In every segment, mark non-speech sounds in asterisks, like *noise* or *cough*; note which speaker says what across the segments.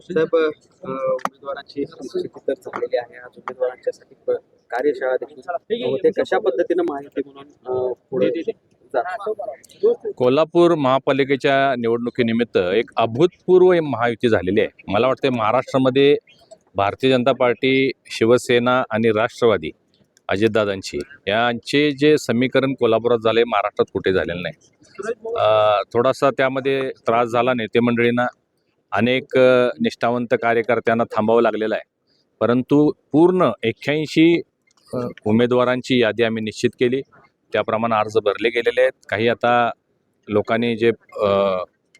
Speaker 1: साहेब उमेदवारांची निश्चिती तर झालेली आहे. आज उमेदवारांच्यासाठी कार्यशाळा देखील होते. कशा पद्धतीनं माहिती म्हणून पुढे?
Speaker 2: कोल्हापूर महापालिकेच्या निवडणुकीनिमित्त एक अभूतपूर्व महायुती झालेली आहे. मला वाटते महाराष्ट्रामध्ये भारतीय जनता पार्टी शिवसेना आणि राष्ट्रवादी अजितदादांची यांचे जे समीकरण कोल्हापुरात झाले महाराष्ट्रात कुठे झालेलं नाही. अ, थोडासा त्यामध्ये त्रास झाला नेते मंडळींना. अनेक निष्ठावंत कार्यकर्त्यांना थांबावं लागलेलं आहे. परंतु पूर्ण एक्क्याऐंशी उमेदवारांची यादी आम्ही निश्चित केली. त्याप्रमाणे अर्ज भरले गेलेले आहेत. काही आता लोकांनी जे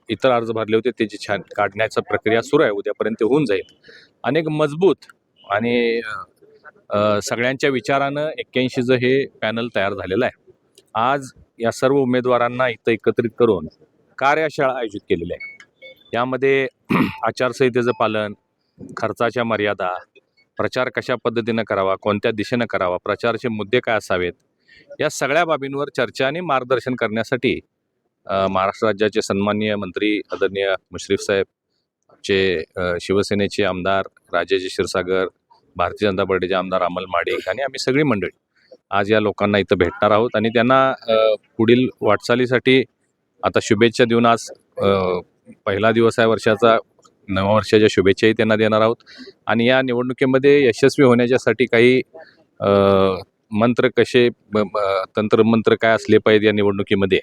Speaker 2: इतर अर्ज भरले होते त्याची छान काढण्याचा प्रक्रिया सुरू आहे. उद्यापर्यंत ते होऊन जाईल. अनेक मजबूत आणि सगळ्यांच्या विचारानं एक्क्याऐंशीचं हे पॅनल तयार झालेलं आहे. आज या सर्व उमेदवारांना इथं एकत्रित करून कार्यशाळा आयोजित केलेली आहे. यामध्ये *clears throat* आचारसंहितेचं पालन खर्चाच्या मर्यादा प्रचार कशा पद्धतीनं करावा कोणत्या दिशेनं करावा प्रचारचे मुद्दे काय असावेत या सगळ्या बाबींवर चर्चा आणि मार्गदर्शन करण्यासाठी महाराष्ट्र राज्याचे सन्माननीय मंत्री आदरणीय मुश्रीफ साहेब चे शिवसेनेचे आमदार राजाजी क्षीरसागर भारतीय जनता पार्टीचे आमदार अमल माडिक आणि आम्ही सगळी मंडळी आज या लोकांना इथं भेटणार आहोत आणि त्यांना पुढील वाटचालीसाठी आता शुभेच्छा देऊन आज पहिला दिवस आहे वर्षाचा. नव्या वर्षाच्या शुभेच्छाही त्यांना देणार आहोत. आणि या निवडणुकीमध्ये यशस्वी होण्याच्यासाठी काही मंत्र कसे तंत्रमंत्र काय असले पाहिजे या निवडणुकीमध्ये?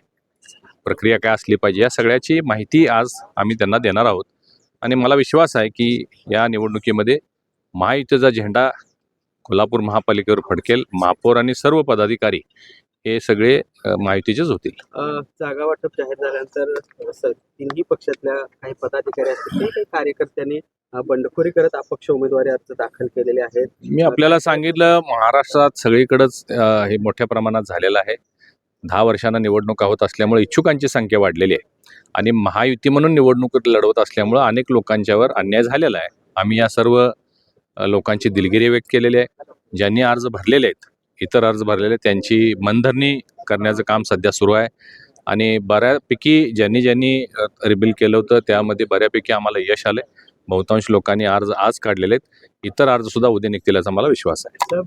Speaker 2: प्रक्रिया काय असली पाहिजे? या सगळ्याची माहिती आज आम्ही त्यांना देणार आहोत. आणि मला विश्वास आहे की या निवडणुकीमध्ये महायुतीचा झेंडा कोल्हापूर महापालिकेवर फडकेल. महापौर आणि सर्व पदाधिकारी हे सगळे अ, महायुतीचेच होतील.
Speaker 1: जागा वाटप जाहीर झाल्यानंतर तिन्ही पक्षातल्या काही पदाधिकारी असतील काही कार्यकर्त्यांनी बंडखोरी करत अपक्ष उमेदवारी अर्ज दाखल केलेले आहेत.
Speaker 2: मी आपल्याला सांगितलं महाराष्ट्रात सगळीकडंच हे मोठ्या प्रमाणात झालेलं आहे. दहा वर्षांना निवडणुका होत असल्यामुळे इच्छुकांची संख्या वाढलेली आहे. आणि महायुती म्हणून निवडणूक लढवत असल्यामुळं अनेक लोकांच्यावर अन्याय झालेला आहे. आम्ही या सर्व लोकांची दिलगिरी व्यक्त केलेली आहे. ज्यांनी अर्ज भरलेले आहेत इतर अर्ज भरलेले आहेत, त्यांची मनधरणी करण्याचं काम सध्या सुरू आहे. आणि बऱ्यापैकी ज्यांनी ज्यांनी रिबिल केलं होतं त्यामध्ये बऱ्यापैकी आम्हाला यश आले बहुतांश लोकांनी अर्ज आज काढलेले आहेत. इतर अर्ज सुद्धा उद्या निघतील याचा मला विश्वास आहे.